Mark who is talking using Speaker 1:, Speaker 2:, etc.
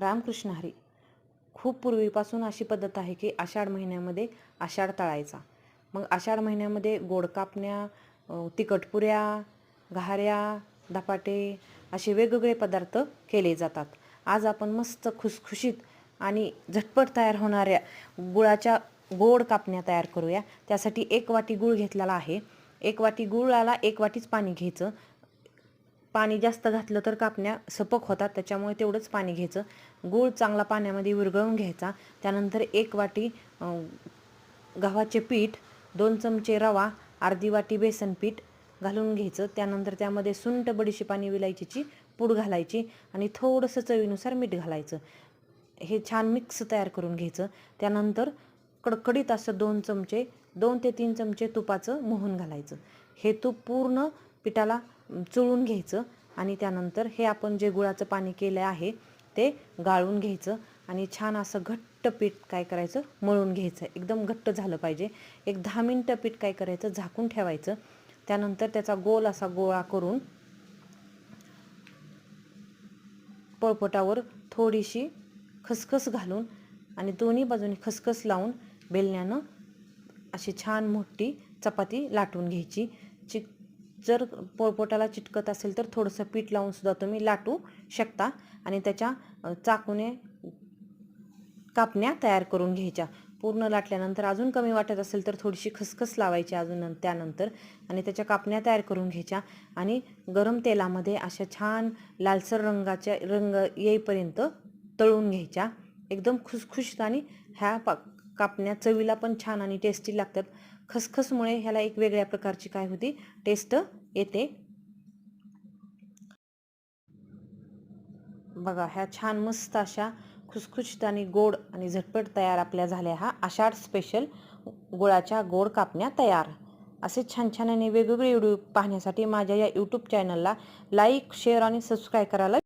Speaker 1: रामकृष्ण हरी. खूप पूर्वीपासून अशी पद्धत आहे की आषाढ महिन्यामध्ये आषाढ तळायचा. मग आषाढ महिन्यामध्ये गोड कापण्या तिखटपुऱ्या घाऱ्या धपाटे असे वेगवेगळे पदार्थ केले जातात. आज आपण मस्त खुसखुशीत आणि झटपट तयार होणाऱ्या गुळाच्या गोड कापण्या तयार करूया. त्यासाठी एक वाटी गूळ घेतलेला आहे. एक वाटी गुळाला एक वाटीच पाणी घ्यायचं. पाणी जास्त घातलं तर कापण्या सपक होतात त्याच्यामुळे तेवढंच पाणी घ्यायचं. गूळ चांगला पाण्यामध्ये विरघळून घ्यायचा. त्यानंतर एक वाटी गव्हाचे पीठ दोन चमचे रवा अर्धी वाटी बेसन पीठ घालून घ्यायचं. त्यानंतर त्यामध्ये सुंठ बडीशेप आणि विलायचीची पूड घालायची आणि थोडंसं चवीनुसार मीठ घालायचं. हे छान मिक्स तयार करून घ्यायचं. त्यानंतर कडकडीत असं दोन चमचे दोन ते तीन चमचे तुपाचं मोहन घालायचं. हे तूप पूर्ण पिठाला चुळून घ्यायचं आणि त्यानंतर हे आपण जे गुळाचं पाणी केलं आहे ते गाळून घ्यायचं आणि छान असं घट्ट पीठ काय करायचं? मळून घ्यायचं. एकदम घट्ट झालं पाहिजे. एक दहा मिनटं पीठ काय करायचं? झाकून ठेवायचं. त्यानंतर त्याचा गोल असा गोळा करून पळपटावर थोडीशी खसखस घालून आणि दोन्ही बाजूनी खसखस लावून बेलण्यानं अशी छान मोठी चपाती लाटून घ्यायची. चिक जर पोळपोटाला चिटकत असेल तर थोडंसं पीठ लावून सुद्धा तुम्ही लाटू शकता आणि त्याच्या चाकूने कापण्या तयार करून घ्यायच्या. पूर्ण लाटल्यानंतर अजून कमी वाटत असेल तर थोडीशी खसखस लावायची अजून त्यानंतर आणि त्याच्या कापण्या तयार करून घ्यायच्या आणि गरम तेलामध्ये अशा छान लालसर रंगाच्या रंग येईपर्यंत तळून घ्यायच्या. एकदम खुसखुशीत आणि ह्या पा कापण्या चवीला पण छान आणि टेस्टी लागतात. खसखसमुळे ह्याला एक वेगळ्या प्रकारची काय होती? टेस्ट येते. बघा ह्या छान मस्त अशा खुसखुशीत आणि गोड आणि झटपट तयार आपल्या झाल्या हा आषाढ स्पेशल गुळाच्या गोड कापण्या तयार. असे छान छान आणि वेगवेगळे व्हिडिओ पाहण्यासाठी माझ्या या यूट्यूब चॅनलला लाईक शेअर आणि सबस्क्राईब करायला